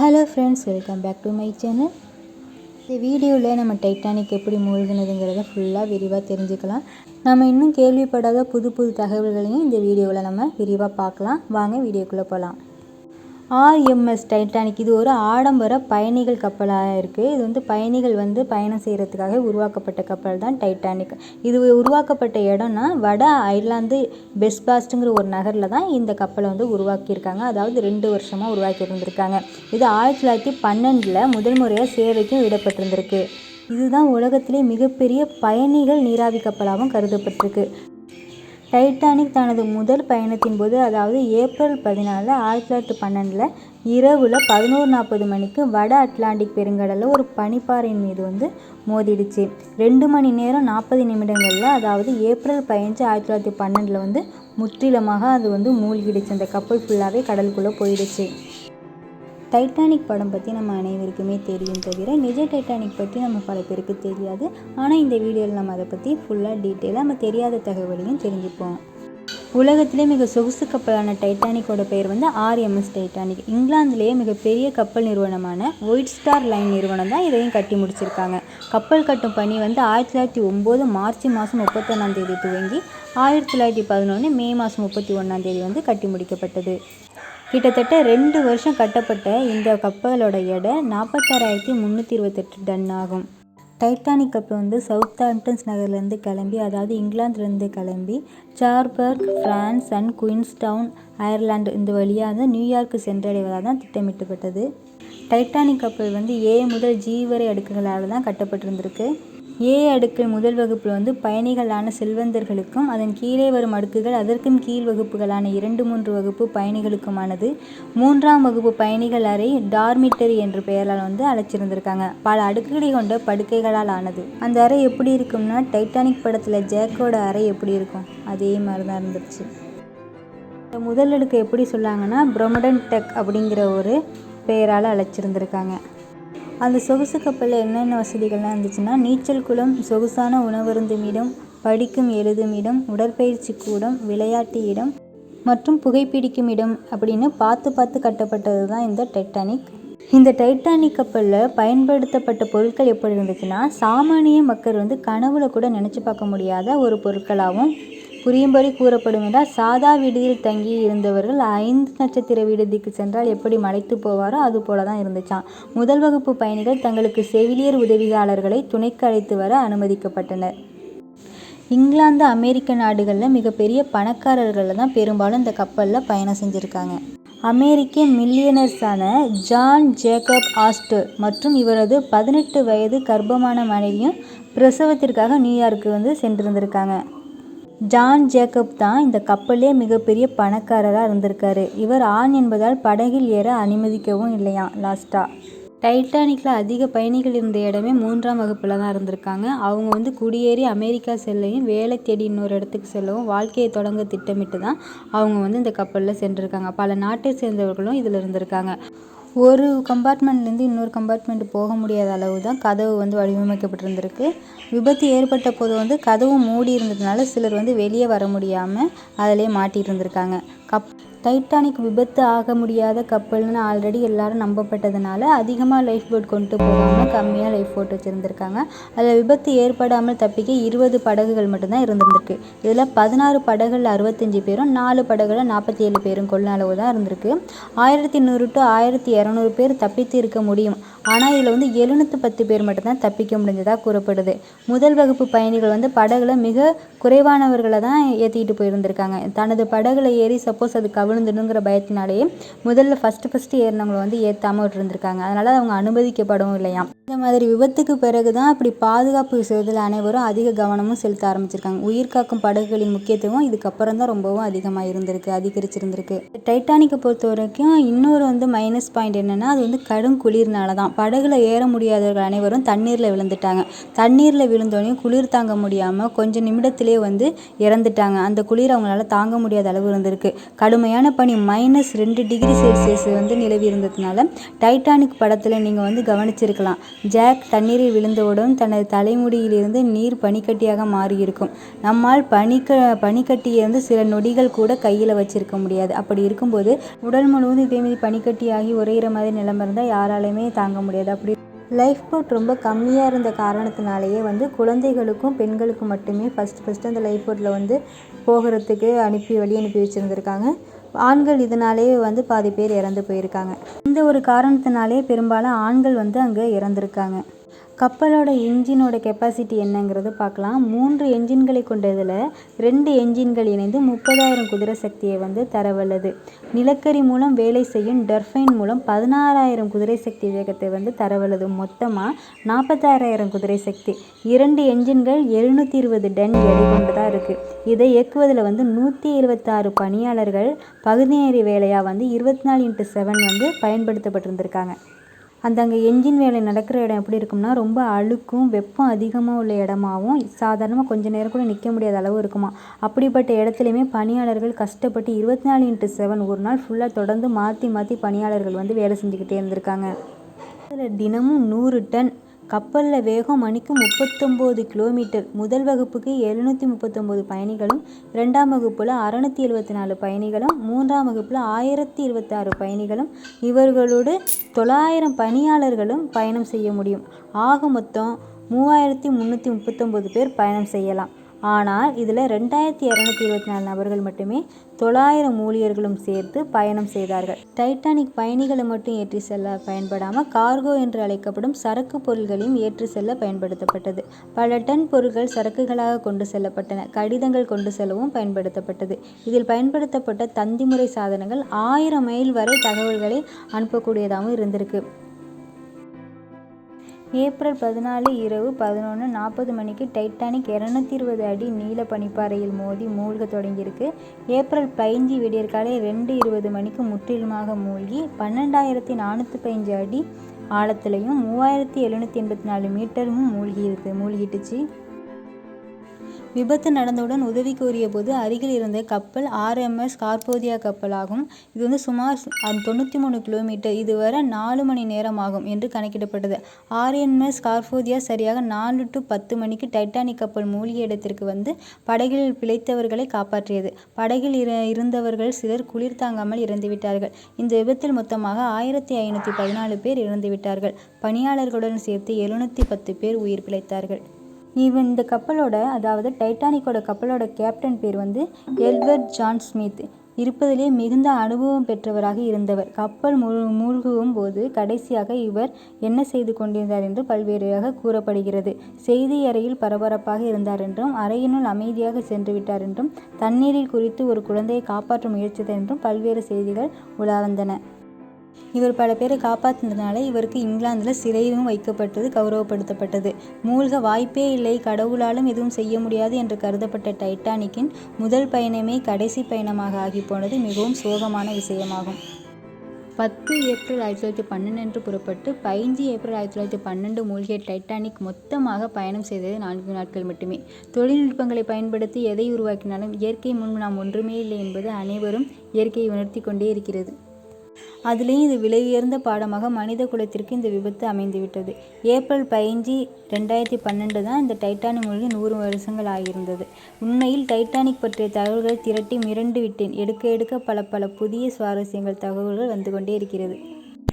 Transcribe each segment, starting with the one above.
Hello friends welcome back to my channel இந்த வீடியோவில் நம்ம டைட்டானிக் எப்படி மூழ்கினதுங்கிறத ஃபுல்லாக விரிவாக தெரிஞ்சுக்கலாம். நம்ம இன்னும் கேள்விப்படாத புது புது தகவல்களையும் இந்த வீடியோவில் நம்ம விரிவாக பார்க்கலாம். வாங்க வீடியோக்குள்ளே போகலாம் ஆர்எம்எஸ் டைட்டானிக் இது ஒரு ஆடம்பர பயணிகள் கப்பலாக இருக்குது இது வந்து பயணிகள் வந்து பயணம் செய்கிறதுக்காக உருவாக்கப்பட்ட கப்பல் தான் டைட்டானிக் இது உருவாக்கப்பட்ட இடம்னா வட ஐர்லாந்து பெஸ்பாஸ்ட்டுங்கிற ஒரு நகரில் தான் இந்த கப்பலை வந்து உருவாக்கியிருக்காங்க. அதாவது ரெண்டு வருஷமாக உருவாக்கி இருந்திருக்காங்க. இது ஆயிரத்தி தொள்ளாயிரத்தி பன்னெண்டில் முதல் முறையாக சேவைக்கும் விடப்பட்டிருந்திருக்கு. இதுதான் உலகத்திலே மிகப்பெரிய பயணிகள் நீராவி கப்பலாகவும் கருதப்பட்டிருக்கு. டைட்டானிக் தனது முதல் பயணத்தின் போது அதாவது ஏப்ரல் பதினாலு ஆயிரத்தி தொள்ளாயிரத்தி பன்னெண்டில் இரவில் பதினோரு நாற்பது மணிக்கு வட அட்லாண்டிக் பெருங்கடலில் ஒரு பனிப்பாறையின் மீது வந்து மோதிடுச்சு. ரெண்டு மணி நேரம் நாற்பது நிமிடங்களில் அதாவது ஏப்ரல் பதினஞ்சு ஆயிரத்தி தொள்ளாயிரத்தி பன்னெண்டில் வந்து முற்றிலுமாக அது வந்து மூழ்கிடுச்சு. அந்த கப்பல் ஃபுல்லாகவே கடலுக்குள்ளே போயிடுச்சு. டைட்டானிக் படம் பற்றி நம்ம அனைவருக்குமே தெரியும் தவிர நிஜ டைட்டானிக் பற்றி நம்ம பல பேருக்கு தெரியாது. ஆனால் இந்த வீடியோவில் நம்ம அதை பற்றி ஃபுல்லாக டீட்டெயிலாக நம்ம தெரியாத தகவலையும் தெரிஞ்சுப்போம். உலகத்திலே மிக சொகுசு கப்பலான டைட்டானிக்கோட பெயர் வந்து ஆர்எம்எஸ் டைட்டானிக். இங்கிலாந்துலேயே மிகப்பெரிய கப்பல் நிறுவனமான ஒயிட் ஸ்டார் லைன் நிறுவனம் தான் இதையும் கட்டி முடிச்சிருக்காங்க. கப்பல் கட்டும் பணி வந்து ஆயிரத்தி தொள்ளாயிரத்தி ஒம்பது மார்ச் மாதம் முப்பத்தொன்னாம் தேதி துவங்கி ஆயிரத்தி தொள்ளாயிரத்தி பதினொன்று மே மாதம் முப்பத்தி ஒன்றாம் தேதி வந்து கட்டி முடிக்கப்பட்டது. கிட்டத்தட்ட ரெண்டு வருஷம் கட்டப்பட்ட இந்த கப்பலோட எடை நாற்பத்தாறாயிரத்தி முந்நூற்றி இருபத்தெட்டு டன் ஆகும். டைட்டானிக் கப்பல் வந்து சவுத் ஆம்டன்ஸ் நகர்லேருந்து கிளம்பி அதாவது இங்கிலாந்துலேருந்து கிளம்பி சார்பர்க் ஃப்ரான்ஸ் அண்ட் குயின்ஸ்டவுன் அயர்லாந்து இந்த வழியாக வந்து நியூயார்க்கு சென்றடைவதாக தான் திட்டமிட்டப்பட்டது. டைட்டானிக் கப்பல் வந்து ஏ முதல் ஜி வரை அடுக்குகளால் தான் கட்டப்பட்டிருந்திருக்கு. ஏ அடுக்கில் முதல் வகுப்பில் வந்து பயணிகளான செல்வந்தர்களுக்கும் அதன் கீழே வரும் அடுக்குகள் அதற்கும் கீழ் வகுப்புகளான இரண்டு மூன்று வகுப்பு பயணிகளுக்குமானது. மூன்றாம் வகுப்பு பயணிகள் அறை டார்மிட்டரி என்ற பெயரால் வந்து அழைச்சிருந்திருக்காங்க. பல அடுக்குகளை கொண்ட படுக்கைகளால் ஆனது. அந்த அறை எப்படி இருக்கும்னா டைட்டானிக் படத்தில் ஜேக்கோட அறை எப்படி இருக்கும்? அதே மாதிரி தான் இருந்துச்சு. இந்த முதல் அடுக்கு எப்படி சொல்லாங்கன்னா ப்ரொமடன் டெக் அப்படிங்கிற ஒரு பெயரால் அழைச்சிருந்திருக்காங்க. அந்த சொகுசு கப்பலில் என்னென்ன வசதிகள்லாம் இருந்துச்சுன்னா நீச்சல் குளம் சொகுசான உணவருந்தும் இடம் படிக்கும் எழுதும் இடம் உடற்பயிற்சி கூடம் விளையாட்டு இடம் மற்றும் புகைப்பிடிக்கும் இடம் அப்படின்னு பார்த்து பார்த்து கட்டப்பட்டது தான் இந்த டைட்டானிக். இந்த டைட்டானிக் கப்பலில் பயன்படுத்தப்பட்ட பொருட்கள் எப்படி இருந்துச்சுன்னா சாமானிய மக்கள் வந்து கனவுல கூட நினச்சி பார்க்க முடியாத ஒரு பொருட்களாகவும் புரியும்படி கூறப்படும் என்றால் சாதா விடுதியில் தங்கி இருந்தவர்கள் ஐந்து நட்சத்திர விடுதிக்கு சென்றால் எப்படி மலைத்து போவாரோ அது போல தான் இருந்துச்சான் முதல் வகுப்பு பயணிகள் தங்களுக்கு செவிலியர் உதவியாளர்களை துணைக்கு அழைத்து வர அனுமதிக்கப்பட்டனர். இங்கிலாந்து அமெரிக்க நாடுகளில் மிகப்பெரிய பணக்காரர்களில் தான் பெரும்பாலும் இந்த கப்பலில் பயணம் செஞ்சுருக்காங்க. அமெரிக்க மில்லியனர்ஸான ஜான் ஜேக்கப் ஆஸ்டர் மற்றும் இவரது பதினெட்டு வயது கர்ப்பமான மனைவியும் பிரசவத்திற்காக நியூயார்க்கு வந்து சென்றிருந்திருக்காங்க. ஜான் ஜேக்கப் தான் இந்த கப்பலே மிகப்பெரிய பணக்காரராக இருந்திருக்காரு. இவர் ஆண் என்பதால் படகில் ஏற அனுமதிக்கவும் இல்லையாம் லாஸ்ட்டாக டைட்டானிக்கில் அதிக பயணிகள் இருந்த இடமே மூன்றாம் வகுப்பில் தான் இருந்திருக்காங்க. அவங்க வந்து குடியேறி அமெரிக்கா செல்லையும் வேலை தேடி இன்னொரு இடத்துக்கு செல்லவும் வாழ்க்கையை தொடங்க திட்டமிட்டு தான் அவங்க வந்து இந்த கப்பலில் சென்றிருக்காங்க. பல நாட்டை சேர்ந்தவர்களும் இதில் இருந்திருக்காங்க. ஒரு கம்பார்ட்மெண்ட்லேருந்து இன்னொரு கம்பார்ட்மெண்ட் போக முடியாத அளவு தான் கதவு வந்து வடிவமைக்கப்பட்டிருந்திருக்கு. விபத்து ஏற்பட்ட போது வந்து கதவு மூடி இருந்ததுனால சிலர் வந்து வெளியே வர முடியாமல் அதிலே மாட்டிகிட்டு இருந்திருக்காங்க கப் டைட்டானிக் விபத்து ஆக முடியாத கப்பல்னு ஆல்ரெடி எல்லாரும் நம்பப்பட்டதுனால அதிகமாக லைஃப் போட் கொண்டு போகாமல் கம்மியாக லைஃப் போட் வச்சுருந்துருக்காங்க. அதில் விபத்து ஏற்படாமல் தப்பிக்க இருபது படகுகள் மட்டும்தான் இருந்திருக்கு இதில் பதினாறு படகுகள் அறுபத்தஞ்சு பேரும் நாலு படகுகளில் நாற்பத்தி ஏழு பேரும் கொள்ள அளவு தான் இருந்திருக்கு. ஆயிரத்தி நூறு டு ஆயிரத்தி இரநூறு பேர் தப்பித்து இருக்க முடியும். ஆனால் இதில் வந்து எழுநூற்றி பத்து பேர் மட்டும்தான் தப்பிக்க முடிஞ்சதாக கூறப்படுது. முதல் வகுப்பு பயணிகள் வந்து படகுல மிக குறைவானவர்களை தான் ஏற்றிக்கிட்டு போயிருந்திருக்காங்க. தனது படகுல ஏறி சப்போஸ் அது கவிழ்ந்துடுங்கிற பயத்தினாலேயே முதல்ல ஃபஸ்ட்டு ஃபஸ்ட்டு ஏறினவங்களை வந்து ஏற்றாமல் விட்டுருந்துருக்காங்க. அதனால் அவங்க அனுமதிக்கப்படவும் இல்லையா இந்த மாதிரி விபத்துக்கு பிறகு தான் இப்படி பாதுகாப்பு விஷயத்தில் அனைவரும் அதிக கவனமும் செலுத்த ஆரம்பிச்சிருக்காங்க. உயிர் காக்கும் படகுகளின் முக்கியத்துவம் இதுக்கப்புறம் தான் ரொம்பவும் அதிகமாக இருந்திருக்கு அதிகரிச்சிருந்திருக்கு. டைட்டானிக்கை பொறுத்த வரைக்கும் இன்னொரு வந்து மைனஸ் பாயிண்ட் என்னென்னா அது வந்து கடும் குளிர்னால தான். படகுல ஏற முடியாதவர்கள் அனைவரும் தண்ணீரில் விழுந்துட்டாங்க. தண்ணீரில் விழுந்தோடனே குளிர் தாங்க முடியாமல் கொஞ்சம் நிமிடத்திலே வந்து இறந்துட்டாங்க. அந்த குளிர் அவங்களால தாங்க முடியாத அளவு இருந்திருக்கு. கடுமையான கடுமையான பனி மைனஸ் ரெண்டு டிகிரி செல்சியஸ் வந்து நிலவி இருந்ததுனால டைட்டானிக் படத்தில் நீங்கள் வந்து கவனிச்சிருக்கலாம். ஜாக் தண்ணீரில் விழுந்தவுடன் தனது தலைமுடியிலிருந்து நீர் பனிக்கட்டியாக மாறியிருக்கும். நம்மால் பனிக்க பனிக்கட்டியை வந்து சில நொடிகள் கூட கையில் வச்சிருக்க முடியாது. அப்படி இருக்கும்போது உடல் முழுவதும் இதேமாதிரி பனிக்கட்டியாகி உரையிற மாதிரி நிலைமை இருந்தால் யாராலையுமே தாங்க முடியாது. அப்படி லைஃப் போட் ரொம்ப கம்மியாக இருந்த காரணத்தினாலேயே வந்து குழந்தைகளுக்கும் பெண்களுக்கும் மட்டுமே ஃபஸ்ட் ஃபஸ்ட்டு அந்த லைஃப் போட்டில் வந்து போகிறதுக்கு அனுப்பி வழி அனுப்பி வச்சுருந்துருக்காங்க. ஆண்கள் இதனாலேயே வந்து பாதி பேர் இறந்து போயிருக்காங்க. இந்த ஒரு காரணத்தினாலே பெரும்பாலும் ஆண்கள் வந்து அங்கே இறந்துருக்காங்க. கப்பலோட இன்ஜினோட கெப்பாசிட்டி என்னங்கிறது பார்க்கலாம். மூன்று என்ஜின்களை கொண்டதில் ரெண்டு என்ஜின்கள் இணைந்து முப்பதாயிரம் குதிரை சக்தியை வந்து தரவல்லது. நிலக்கரி மூலம் வேலை செய்யும் டர்ஃபைன் மூலம் பதினாறாயிரம் குதிரை சக்தி வேகத்தை வந்து தரவல்லது. மொத்தமாக நாற்பத்தாறாயிரம் குதிரை சக்தி. இரண்டு என்ஜின்கள் எழுநூற்றி இருபது டன் எடை கொண்டதாக இருக்குது இதை இயக்குவதில் வந்து நூற்றி இருபத்தாறு பணியாளர்கள் பகுதி நேரி வேலையாக வந்து இருபத்தி நாலு இன்ட்டு செவன் வந்து பயன்படுத்தப்பட்டிருந்திருக்காங்க. அந்த அங்கே என்ஜின் வேலை நடக்கிற இடம் எப்படி இருக்கும்னா ரொம்ப அழுக்கும் வெப்பம் அதிகமாக உள்ள இடமாவும் சாதாரணமாக கொஞ்ச நேரம் கூட நிற்க முடியாத அளவு இருக்குமா? அப்படிப்பட்ட இடத்துலையுமே பணியாளர்கள் கஷ்டப்பட்டு இருபத்தி நாலு இன்ட்டு செவன் ஒரு நாள் ஃபுல்லாக தொடர்ந்து மாற்றி மாற்றி பணியாளர்கள் வந்து வேலை செஞ்சுக்கிட்டே இருந்திருக்காங்க. அதில் தினமும் நூறு டன் கப்பலில் வேகம் மணிக்கு முப்பத்தொம்போது கிலோமீட்டர். முதல் வகுப்புக்கு எழுநூற்றி முப்பத்தொம்போது பயணிகளும் ரெண்டாம் வகுப்பில் அறநூற்றி எழுபத்தி நாலு பயணிகளும் மூன்றாம் வகுப்பில் ஆயிரத்தி இருபத்தாறு பயணிகளும் இவர்களோடு தொள்ளாயிரம் பணியாளர்களும் பயணம் செய்ய முடியும். ஆக மொத்தம் மூவாயிரத்தி முந்நூற்றி முப்பத்தொம்போது பேர் பயணம் செய்யலாம். ஆனால் இதில் ரெண்டாயிரத்தி இரநூத்தி இருபத்தி நாலு நபர்கள் மட்டுமே தொள்ளாயிரம் ஊழியர்களும் சேர்த்து பயணம் செய்தார்கள். டைட்டானிக் பயணிகளை மட்டும் ஏற்றி செல்ல பயன்படாமல் கார்கோ என்று அழைக்கப்படும் சரக்கு பொருள்களையும் ஏற்றி செல்ல பயன்படுத்தப்பட்டது. பல டன் பொருட்கள் சரக்குகளாக கொண்டு செல்லப்பட்டன. கடிதங்கள் கொண்டு செல்லவும் பயன்படுத்தப்பட்டது. இதில் பயன்படுத்தப்பட்ட தந்திமுறை சாதனங்கள் ஆயிரம் மைல் வரை தகவல்களை அனுப்பக்கூடியதாகவும் இருந்திருக்கு. ஏப்ரல் பதினாலு இரவு பதினொன்று நாற்பது மணிக்கு டைட்டானிக் இரநூத்தி இருபது அடி நீல பனிப்பாறையில் மோதி மூழ்க தொடங்கியிருக்கு. ஏப்ரல் பதினஞ்சு விடியற்காலை ரெண்டு இருபது மணிக்கு முற்றிலுமாக மூழ்கி பன்னெண்டாயிரத்தி நானூற்றி பதினஞ்சு அடி ஆழத்துலையும் மூவாயிரத்தி எழுநூற்றி எண்பத்தி நாலு மீட்டரும் மூழ்கியிருக்கு. மூழ்கிட்டுச்சு. விபத்து நடந்தவுடன் உதவி கோரிய போது அருகில் இருந்த கப்பல் ஆர்எம்எஸ் கார்போதியா கப்பல் ஆகும் இது வந்து சுமார் தொண்ணூற்றி மூணு கிலோமீட்டர். இதுவரை நாலு மணி நேரம் ஆகும் என்று கணக்கிடப்பட்டது. ஆர்எம்எஸ் கார்போதியா சரியாக நாலு டு பத்து மணிக்கு டைட்டானிக் கப்பல் மூழ்கிய இடத்திற்கு வந்து படகில் பிழைத்தவர்களை காப்பாற்றியது. படகில் இருந்தவர்கள் சிலர் குளிர் தாங்காமல் இறந்துவிட்டார்கள். இந்த விபத்தில் மொத்தமாக ஆயிரத்தி ஐநூற்றி பதினாலு பேர் இறந்துவிட்டார்கள். பணியாளர்களுடன் சேர்த்து எழுநூற்றி பத்து பேர் உயிர் பிழைத்தார்கள். இவன் இந்த கப்பலோட அதாவது டைட்டானிக்கோட கப்பலோட கேப்டன் பேர் வந்து எல்வர்ட் ஜான் ஸ்மித். இருப்பதிலே மிகுந்த அனுபவம் பெற்றவராக இருந்தவர். கப்பல் மூழ் மூழ்கும் போது கடைசியாக இவர் என்ன செய்து கொண்டிருந்தார் என்று பல்வேறாக கூறப்படுகிறது. செய்தி அறையில் பரபரப்பாக இருந்தார் என்றும் அறையினுள் அமைதியாக சென்று விட்டார் என்றும் தண்ணீரில் குறித்து ஒரு குழந்தையை காப்பாற்ற முயற்சித்தார் என்றும் பல்வேறு செய்திகள் உலா வந்தன. இவர் பல பேரை காப்பாற்றினதுனால இவருக்கு இங்கிலாந்தில் சிறையும் வைக்கப்பட்டது கௌரவப்படுத்தப்பட்டது. மூழ்க வாய்ப்பே இல்லை கடவுளாலும் எதுவும் செய்ய முடியாது என்று கருதப்பட்ட டைட்டானிக்கின் முதல் பயணமே கடைசி பயணமாக ஆகி போனது மிகவும் சோகமான விஷயமாகும். பத்து ஏப்ரல் ஆயிரத்தி தொள்ளாயிரத்தி பன்னெண்டு என்று புறப்பட்டு பதினஞ்சு ஏப்ரல் ஆயிரத்தி தொள்ளாயிரத்தி பன்னெண்டு மூழ்கிய டைட்டானிக் மொத்தமாக பயணம் செய்தது நான்கு நாட்கள் மட்டுமே. தொழில்நுட்பங்களை பயன்படுத்தி எதை உருவாக்கினாலும் இயற்கை முன்பு நாம் ஒன்றுமே இல்லை என்பது அனைவரும் இயற்கையை உணர்த்தி கொண்டே இருக்கிறது. அதுலேயும் இது விலை உயர்ந்த பாடமாக மனித குலத்திற்கு இந்த விபத்து அமைந்துவிட்டது. ஏப்ரல் பதினஞ்சு ரெண்டாயிரத்தி பன்னெண்டு தான் இந்த டைட்டானிக் மூழ்கி நூறு வருஷங்கள் ஆகியிருந்தது. உண்மையில் டைட்டானிக் பற்றிய தகவல்களை திரட்டி மிரண்டு விட்டேன். எடுக்க எடுக்க பல பல புதிய சுவாரஸ்யங்கள் தகவல்கள் வந்து கொண்டே இருக்கிறது.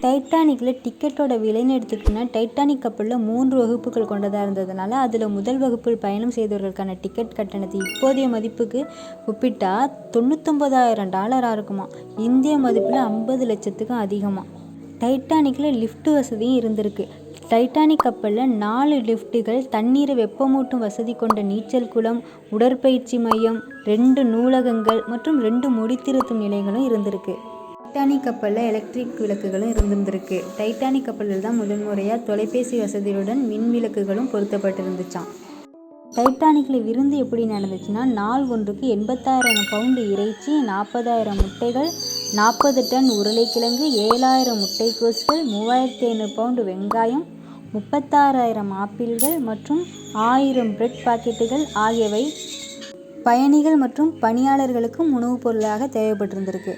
டைட்டானிக்கில் டிக்கெட்டோட விலைன்னு எடுத்துக்கிட்டோம்னா டைட்டானிக் கப்பலில் மூன்று வகுப்புகள் கொண்டதாக இருந்ததுனால அதில் முதல் வகுப்பில் பயணம் செய்தவர்களுக்கான டிக்கெட் கட்டணத்தை இப்போதைய மதிப்புக்கு ஒப்பிட்டா தொண்ணூத்தொம்பதாயிரம் டாலராக இருக்குமா? இந்திய மதிப்பில் ஐம்பது லட்சத்துக்கும் அதிகமாக டைட்டானிக்கில் லிஃப்ட் வசதியும் இருந்திருக்கு. டைட்டானிக் கப்பலில் நாலு லிஃப்ட்டுகள் தண்ணீரை வெப்பமூட்டும் வசதி கொண்ட நீச்சல் குளம் உடற்பயிற்சி மையம் ரெண்டு நூலகங்கள் மற்றும் ரெண்டு முடித்திருத்தும் நிலையங்களும் இருந்திருக்கு. டைட்டானிக் கப்பலில் எலக்ட்ரிக் விளக்குகளும் இருந்திருக்கு டைட்டானிக் கப்பலில் தான் முதன்முறையாக தொலைபேசி வசதியுடன் மின் விளக்குகளும் பொருத்தப்பட்டிருந்துச்சான் டைட்டானிக்கில் விருந்து எப்படி நடந்துச்சுன்னா நாள் ஒன்றுக்கு எண்பத்தாயிரம் பவுண்டு இறைச்சி நாற்பதாயிரம் முட்டைகள் நாற்பது டன் உருளைக்கிழங்கு ஏழாயிரம் முட்டைக்கோஸ்கள் மூவாயிரத்தி ஐநூறு பவுண்டு வெங்காயம் முப்பத்தாறாயிரம் ஆப்பிள்கள் மற்றும் ஆயிரம் பிரெட் பாக்கெட்டுகள் ஆகியவை பயணிகள் மற்றும் பணியாளர்களுக்கும் உணவுப் பொருளாக தேவைப்பட்டிருந்திருக்கு.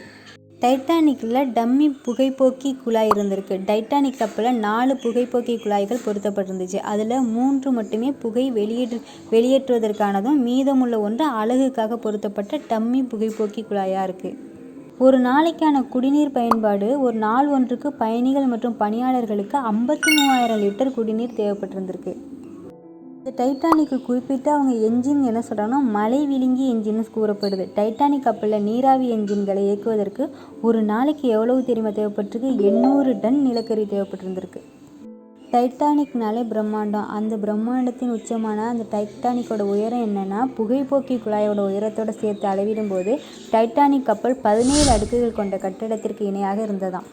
டைட்டானிக்கில் டம்மி புகைப்போக்கி குழாய் இருந்திருக்கு. டைட்டானிக் கப்பலில் நாலு புகைப்போக்கி குழாய்கள் பொருத்தப்பட்டிருந்துச்சு. அதில் மூன்று மட்டுமே புகை வெளியேற்று வெளியேற்றுவதற்கானதும் மீதமுள்ள ஒன்று அழகுக்காக பொருத்தப்பட்ட டம்மி புகைப்போக்கி குழாயாக இருக்குது ஒரு நாளைக்கான குடிநீர் பயன்பாடு ஒரு நாள் ஒன்றுக்கு பயணிகள் மற்றும் பணியாளர்களுக்கு ஐம்பத்தி மூவாயிரம் லிட்டர் குடிநீர் தேவைப்பட்டிருந்திருக்கு. இந்த டைட்டானிக்கு குறிப்பிட்டு அவங்க என்ஜின் என்ன சொல்கிறாங்கன்னா மலை விழுங்கி என்ஜின்னு கூறப்படுது. டைட்டானிக் கப்பலில் நீராவி என்ஜின்களை இயக்குவதற்கு ஒரு நாளைக்கு எவ்வளவு தெரியுமா தேவைப்பட்டிருக்கு? எண்ணூறு டன் நிலக்கரி தேவைப்பட்டிருந்திருக்கு. டைட்டானிக்னாலே பிரம்மாண்டம். அந்த பிரம்மாண்டத்தின் உச்சமான அந்த டைட்டானிக்கோட உயரம் என்னென்னா புகைப்போக்கி குழாயோட உயரத்தோடு சேர்த்து அளவிடும்போது டைட்டானிக் கப்பல் பதினேழு அடுக்குகள் கொண்ட கட்டிடத்திற்கு இணையாக இருந்ததாம்.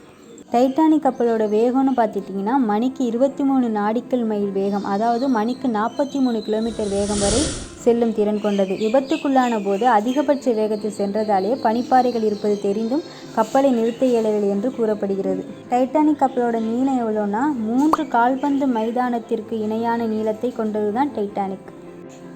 டைட்டானிக் கப்பலோட வேகம்னு பார்த்துட்டிங்கன்னா மணிக்கு இருபத்தி மூணு நாடிக்கல் மைல் வேகம் அதாவது மணிக்கு நாற்பத்தி மூணு கிலோமீட்டர் வேகம் வரை செல்லும் திறன் கொண்டது. விபத்துக்குள்ளான போது அதிகபட்ச வேகத்தில் சென்றதாலேயே பனிப்பாறைகள் இருப்பது தெரிந்தும் கப்பலை நிறுத்த இயலவில்லை என்று கூறப்படுகிறது. டைட்டானிக் கப்பலோட நீளம் எவ்வளோன்னா மூன்று கால்பந்து மைதானத்திற்கு இணையான நீளத்தை கொண்டது தான் டைட்டானிக்.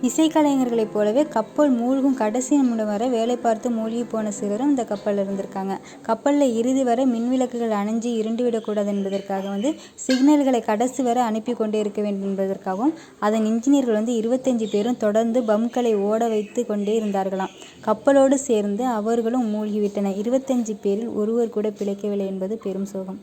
இசைக்கலைஞர்களைப் போலவே கப்பல் மூழ்கும் கடைசி நிமிடம் வரை வேலை பார்த்து மூழ்கி போன சிலரும் இந்த கப்பலில் இருந்திருக்காங்க. கப்பலில் இறுதி வரை மின்விளக்குகள் அணைஞ்சு இருண்டுவிடக்கூடாது என்பதற்காக வந்து சிக்னல்களை கடைசி வரை அனுப்பி கொண்டே இருக்க வேண்டும் என்பதற்காகவும் அதன் இன்ஜினியர்கள் வந்து இருபத்தஞ்சு பேரும் தொடர்ந்து பம்களை ஓட வைத்து கொண்டே இருந்தார்களாம். கப்பலோடு சேர்ந்து அவர்களும் மூழ்கிவிட்டனர். இருபத்தஞ்சு பேரில் ஒருவர் கூட பிழைக்கவில்லை என்பது பெரும் சோகம்.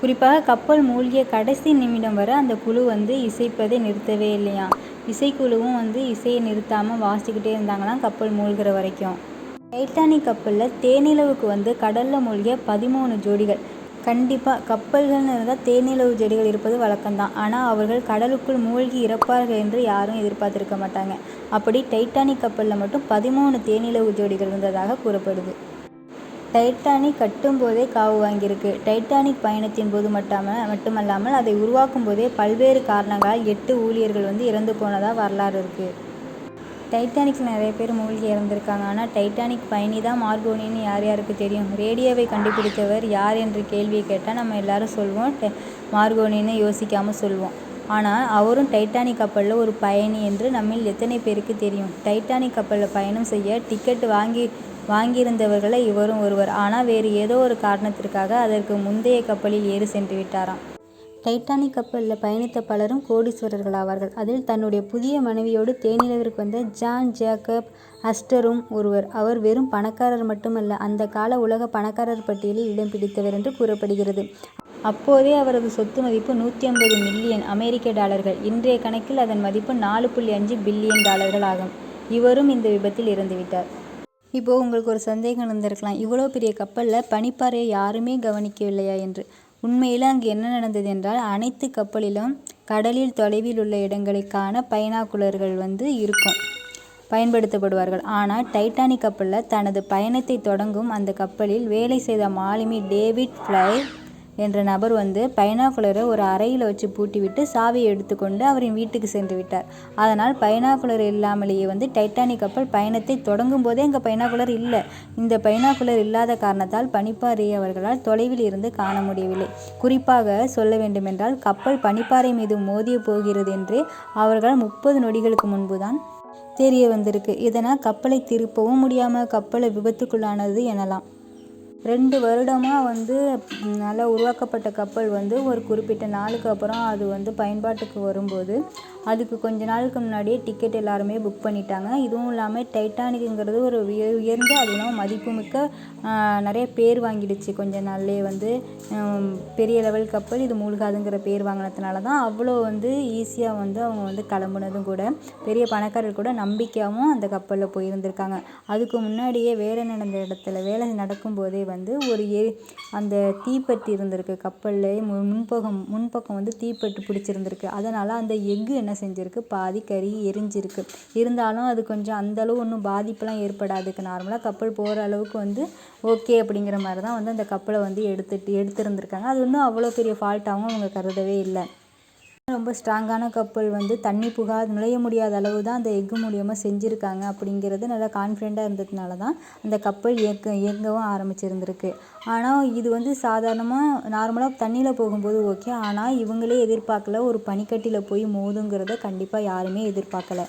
குறிப்பாக கப்பல் மூழ்கிய கடைசி நிமிடம் வரை அந்த குழு வந்து இசைப்பதை நிறுத்தவே இல்லையா? இசைக்குழுவும் வந்து இசையை நிறுத்தாமல் வாசிக்கிட்டே இருந்தாங்களாம் கப்பல் மூழ்கிற வரைக்கும். டைட்டானிக் கப்பலில் தேனிலவுக்கு வந்து கடலில் மூழ்கிய பதிமூணு ஜோடிகள். கண்டிப்பாக கப்பல்கள்னு இருந்தால் தேனிலவு ஜோடிகள் இருப்பது வழக்கம்தான். ஆனால் அவர்கள் கடலுக்குள் மூழ்கி இறப்பார்கள் என்று யாரும் எதிர்பார்த்திருக்க மாட்டாங்க. அப்படி டைட்டானிக் கப்பலில் மட்டும் பதிமூணு தேனிலவு ஜோடிகள் இருந்ததாக கூறப்படுது. டைட்டானிக் கட்டும்போதே காவு வாங்கியிருக்கு. டைட்டானிக் பயணத்தின் போது மட்டாமல் மட்டுமல்லாமல் அதை உருவாக்கும் போதே பல்வேறு காரணங்களால் எட்டு ஊழியர்கள் வந்து இறந்து போனதாக வரலாறு இருக்குது டைட்டானிக்கில் நிறைய பேர் மூழ்கி இறந்துருக்காங்க. ஆனால் டைட்டானிக் பயணி தான் மார்கோனின்னு யார் யாருக்கு தெரியும்? ரேடியோவை கண்டுபிடித்தவர் யார் என்று கேள்வியை கேட்டால் நம்ம எல்லாரும் சொல்வோம். மார்கோனின்னு யோசிக்காமல் சொல்வோம். ஆனால் அவரும் டைட்டானிக் கப்பலில் ஒரு பயணி என்று நம்மில் எத்தனை பேருக்கு தெரியும்? டைட்டானிக் கப்பலில் பயணம் செய்ய டிக்கெட் வாங்கி வாங்கியிருந்தவர்களில் இவரும் ஒருவர். ஆனால் வேறு ஏதோ ஒரு காரணத்திற்காக அதற்கு முந்தைய கப்பலில் ஏறி சென்று விட்டாராம். டைட்டானிக் கப்பலில் பயணித்த பலரும் கோடீஸ்வரர்கள் ஆவார்கள். அதில் தன்னுடைய புதிய மனைவியோடு தேனிலவிற்கு வந்த ஜான் ஜேக்கப் அஸ்டரும் ஒருவர். அவர் வெறும் பணக்காரர் மட்டுமல்ல அந்த கால உலக பணக்காரர் பட்டியலில் இடம் பிடித்தவர் என்று கூறப்படுகிறது. அப்போதே அவரது சொத்து மதிப்பு நூற்றி ஐம்பது மில்லியன் அமெரிக்க டாலர்கள். இன்றைய கணக்கில் அதன் மதிப்பு நாலு புள்ளி அஞ்சு பில்லியன் டாலர்கள் ஆகும். இவரும் இந்த விபத்தில் இறந்துவிட்டார். இப்போது உங்களுக்கு ஒரு சந்தேகம் இருந்திருக்கலாம் இவ்வளோ பெரிய கப்பலில் பனிப்பாறையை யாருமே கவனிக்கவில்லையா என்று. உண்மையில் அங்கு என்ன நடந்தது என்றால் அனைத்து கப்பலிலும் கடலில் தொலைவில் உள்ள இடங்களை காண பைனாக்குலர்கள் வந்து இருக்கும் பயன்படுத்தப்படுவார்கள். ஆனால் டைட்டானிக் கப்பலில் தனது பயணத்தை தொடங்கும் அந்த கப்பலில் வேலை செய்த மாலுமி டேவிட் ஃப்ளை என்ற நபர் வந்து பைனாகுலரை ஒரு அறையில் வச்சு பூட்டிவிட்டு சாவியை எடுத்துக்கொண்டு அவரின் வீட்டுக்கு சென்று விட்டார். அதனால் பைனாகுலர் இல்லாமலேயே வந்து டைட்டானிக் கப்பல் பயணத்தை தொடங்கும் போதே அங்கே பைனாகுலர் இல்லை. இந்த பைனாகுலர் இல்லாத காரணத்தால் பனிப்பாறை அவர்களால் தொலைவில் இருந்து காண முடியவில்லை. குறிப்பாக சொல்ல வேண்டுமென்றால் கப்பல் பனிப்பாறை மீது மோதிய போகிறது என்று அவர்கள் முப்பது நொடிகளுக்கு முன்புதான் தெரிய வந்திருக்கு. இதனால் கப்பலை திருப்பவும் முடியாமல் கப்பலை விபத்துக்குள்ளானது எனலாம். ரெண்டு வருடமாக வந்து நல்லா உருவாக்கப்பட்ட கப்பல் வந்து ஒரு குறிப்பிட்ட நாளுக்கு அப்புறம் அது வந்து பயன்பாட்டுக்கு வரும்போது அதுக்கு கொஞ்ச நாளுக்கு முன்னாடியே டிக்கெட் எல்லாருமே புக் பண்ணிட்டாங்க. இதுவும் இல்லாமல் டைட்டானிக்குங்கிறது ஒரு உயர் உயர்ந்த அது மதிப்புமிக்க நிறைய பேர் வாங்கிடுச்சு கொஞ்ச நாள்லேயே வந்து. பெரிய லெவல் கப்பல் இது மூழ்காதுங்கிற பேர் வாங்கினதுனால தான் அவ்வளோ வந்து ஈஸியாக வந்து அவங்க வந்து கிளம்புனதும் கூட பெரிய பணக்காரர் கூட நம்பிக்கையாகவும் அந்த கப்பலில் போயிருந்திருக்காங்க. அதுக்கு முன்னாடியே வேலை நடந்த இடத்துல வேலை நடக்கும்போதே வந்து ஒரு ஏ அந்த தீப்பெட்டி இருந்திருக்கு கப்பலில் முன்பக்கம் முன்பக்கம் வந்து தீப்பெட்டு பிடிச்சிருந்திருக்கு. அதனால் அந்த எஃகு என்ன என்ன செஞ்சுருக்கு? பாதி கறி எரிஞ்சிருக்கு. இருந்தாலும் அது கொஞ்சம் அந்தளவு ஒன்றும் பாதிப்பெலாம் ஏற்படாதுக்கு நார்மலாக கப்பல் போகிற அளவுக்கு வந்து ஓகே அப்படிங்கிற மாதிரி தான் வந்து அந்த கப்பலை வந்து எடுத்துட்டு எடுத்துருந்துருக்காங்க. அது ஒன்றும் அவ்வளோ பெரிய ஃபால்ட்டாகவும் அவங்க கருதவே இல்லை. ரொம்ப ஸ்ட்ராங்கான கப்பல் வந்து தண்ணி புகாது நுழைய முடியாத அளவு தான் அந்த எஃகு மூலியமாக செஞ்சுருக்காங்க அப்படிங்கிறது நல்லா கான்ஃபிடெண்ட்டாக இருந்ததுனால தான் அந்த கப்பல் இயக்க இயங்கவும் ஆரம்பிச்சிருந்திருக்கு. ஆனால் இது வந்து சாதாரணமாக நார்மலாக தண்ணியில் போகும்போது ஓகே ஆனால் இவங்களே எதிர்பார்க்கல ஒரு பனிக்கட்டியில் போய் மோதுங்கிறத கண்டிப்பாக யாருமே எதிர்பார்க்கல.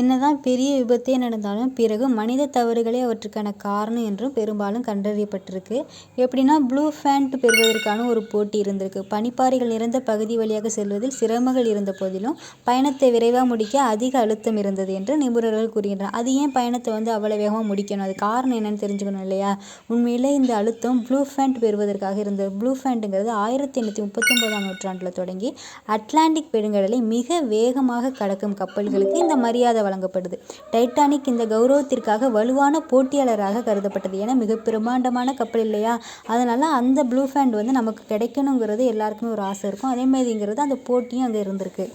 என்னதான் பெரிய விபத்தே நடந்தாலும் பிறகு மனித தவறுகளே அவற்றுக்கான காரணம் என்றும் பெரும்பாலும் கண்டறியப்பட்டிருக்கு. எப்படின்னா ப்ளூ ஃபேண்ட் பெறுவதற்கான ஒரு போட்டி இருந்திருக்கு. பனிப்பாறைகள் நிறைந்த பகுதி வழியாக செல்வதில் சிரமங்கள் இருந்த போதிலும் பயணத்தை விரைவாக முடிக்க அதிக அழுத்தம் இருந்தது என்று நிபுணர்கள் கூறுகின்றனர். அது ஏன் பயணத்தை வந்து அவ்வளோ வேகமாக முடிக்கணும்? அது காரணம் என்னன்னு தெரிஞ்சுக்கணும் இல்லையா? உண்மையிலே இந்த அழுத்தம் ப்ளூ ஃபேண்ட் பெறுவதற்காக இருந்தது. ப்ளூ ஃபேண்ட்டுங்கிறது ஆயிரத்தி எண்ணூற்றி முப்பத்தொம்போதாம் நூற்றாண்டில் தொடங்கி அட்லாண்டிக் பெருங்கடலை மிக வேகமாக கடக்கும் கப்பல்களுக்கு இந்த மரியாதை வழங்கப்படுது. டைட்டானிக் இந்த கௌரவத்திற்காக வலுவான போட்டியாளராக கருதப்பட்டது. ஏன்னா மிக பிரம்மாண்டமான கப்பல் இல்லையா? அதனால் அந்த ப்ளூ ஃபேண்ட் வந்து நமக்கு கிடைக்கணுங்கிறது எல்லாருக்குமே ஒரு ஆசை இருக்கும். அதே மாதிரிங்கிறது அந்த போட்டியும் அங்கே இருந்திருக்கு.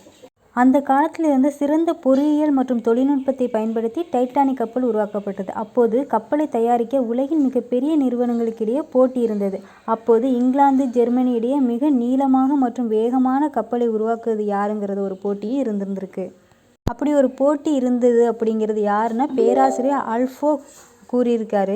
அந்த காலத்தில் இருந்து சிறந்த பொறியியல் மற்றும் தொழில்நுட்பத்தை பயன்படுத்தி டைட்டானிக் கப்பல் உருவாக்கப்பட்டது. அப்போது கப்பலை தயாரிக்க உலகின் மிகப்பெரிய நிறுவனங்களுக்கிடையே போட்டி இருந்தது. அப்போது இங்கிலாந்து ஜெர்மனி இடையே மிக நீளமாக மற்றும் வேகமான கப்பலை உருவாக்குவது யாருங்கிறது ஒரு போட்டியும் இருந்திருந்திருக்கு. அப்படி ஒரு போட்டி இருந்தது அப்படிங்கிறது யாருன்னா பேராசிரியர் அல்ஃபோ கூறியிருக்காரு.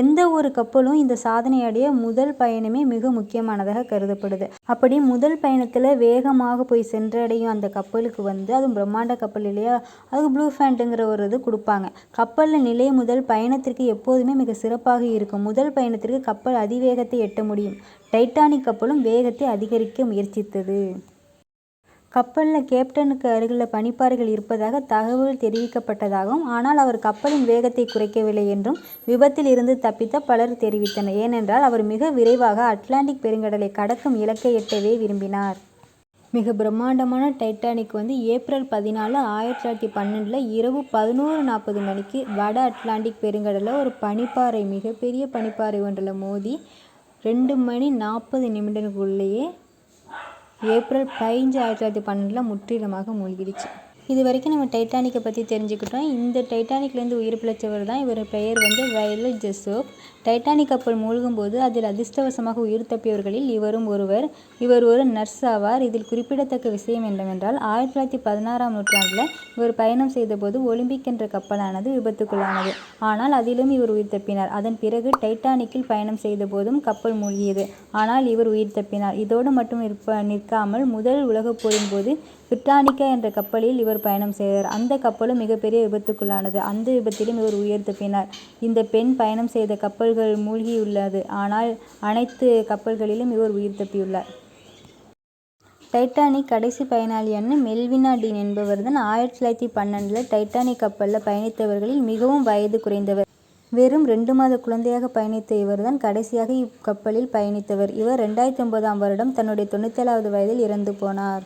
எந்த ஒரு கப்பலும் இந்த சாதனை அடைய முதல் பயணமே மிக முக்கியமானதாக கருதப்படுது. அப்படி முதல் பயணத்தில் வேகமாக போய் சென்றடையும் அந்த கப்பலுக்கு வந்து அதுவும் பிரம்மாண்ட கப்பல் இல்லையா? அதுக்கு ப்ளூ ஃபேண்ட்டுங்கிற ஒரு இது கொடுப்பாங்க. கப்பலில் நிலை முதல் பயணத்திற்கு எப்போதுமே மிக சிறப்பாக இருக்கும். முதல் பயணத்திற்கு கப்பல் அதிவேகத்தை எட்ட முடியும். டைட்டானிக் கப்பலும் வேகத்தை அதிகரிக்க முயற்சித்தது. கப்பலில் கேப்டனுக்கு அருகில் பனிப்பாறைகள் இருப்பதாக தகவல் தெரிவிக்கப்பட்டதாகவும் ஆனால் அவர் கப்பலின் வேகத்தை குறைக்கவில்லை என்றும் விபத்தில் இருந்து தப்பித்த பலர் தெரிவித்தனர். ஏனென்றால் அவர் மிக விரைவாக அட்லாண்டிக் பெருங்கடலை கடக்கும் இலக்கை எட்டவே விரும்பினார். மிக பிரம்மாண்டமான டைட்டானிக் வந்து ஏப்ரல் பதினாலு ஆயிரத்தி தொள்ளாயிரத்தி பன்னெண்டில் இரவு பதினோரு நாற்பது மணிக்கு வட அட்லாண்டிக் பெருங்கடலில் ஒரு பனிப்பாறை மிகப்பெரிய பனிப்பாறை ஒன்றில் மோதி ரெண்டு மணி நாற்பது நிமிடங்களுக்குள்ளேயே ஏப்ரல் பதினஞ்சு ஆயிரத்தி தொள்ளாயிரத்தி பன்னெண்டில் முற்றிலுமாக மூழ்கிடுச்சு. இது வரைக்கும் நம்ம டைட்டானிக்கை பற்றி தெரிஞ்சுக்கிட்டோம். இந்த டைட்டானிக்லேருந்து உயிர் பிழைச்சவர் தான் இவர் பெயர் வந்து வயலட் ஜெசோப். டைட்டானிக் கப்பல் மூழ்கும் போது அதில் அதிர்ஷ்டவசமாக உயிர் தப்பியவர்களில் இவரும் ஒருவர். இவர் ஒரு நர்ஸ் ஆவார். இதில் குறிப்பிடத்தக்க விஷயம் என்னவென்றால் ஆயிரத்தி தொள்ளாயிரத்தி பதினாறாம் நூற்றாண்டில் இவர் பயணம் செய்தபோது ஒலிம்பிக் என்ற கப்பலானது விபத்துக்குள்ளானது. ஆனால் அதிலும் இவர் உயிர் தப்பினார். அதன் பிறகு டைட்டானிக்கில் பயணம் செய்த போதும் கப்பல் மூழ்கியது. ஆனால் இவர் உயிர் தப்பினார். இதோடு மட்டும் நிற்ப நிற்காமல் முதல் உலகப் போரின் போது பிரிட்டானிக்கா என்ற கப்பலில் இவர் இவர் பயணம் செய்தார். அந்த கப்பலும் மிகப்பெரிய விபத்துக்குள்ளானது. அந்த விபத்திலும் இவர் உயிர் தப்பினார் இந்த பெண் பயணம் செய்த கப்பல்கள் மூழ்கியுள்ளது. ஆனால் அனைத்து கப்பல்களிலும் இவர் உயிர் தப்பியுள்ளார். டைட்டானிக் கடைசி பயனாளியான மெல்வினா டீன் என்பவர் தான் ஆயிரத்தி தொள்ளாயிரத்தி பன்னெண்டில் டைட்டானிக் கப்பலில் பயணித்தவர்களில் மிகவும் வயது குறைந்தவர். வெறும் ரெண்டு மாத குழந்தையாக பயணித்த இவர்தான் கடைசியாக இக்கப்பலில் பயணித்தவர். இவர் ரெண்டாயிரத்தி ஒன்பதாம் வருடம் தன்னுடைய தொண்ணூத்தேழாவது வயதில் இறந்து போனார்.